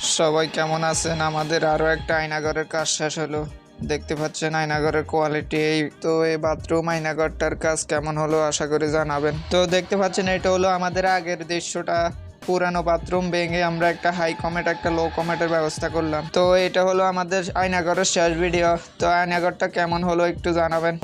সবাই কেমন আছেন? আমাদের আরও একটা আয়নাঘরের কাজ শেষ হলো। দেখতে পাচ্ছেন আয়নাঘরের কোয়ালিটি এই তো, এই বাথরুম আয়নাঘরটার কাজ কেমন হলো আশা করি জানাবেন। তো দেখতে পাচ্ছেন, এটা হলো আমাদের আগের দৃশ্যটা। পুরানো বাথরুম ভেঙে আমরা একটা হাই কমেট একটা লো কমেটের ব্যবস্থা করলাম। তো এটা হলো আমাদের আয়নাঘরের শেষ ভিডিও তো আয়নাঘরটা কেমন হলো একটু জানাবেন।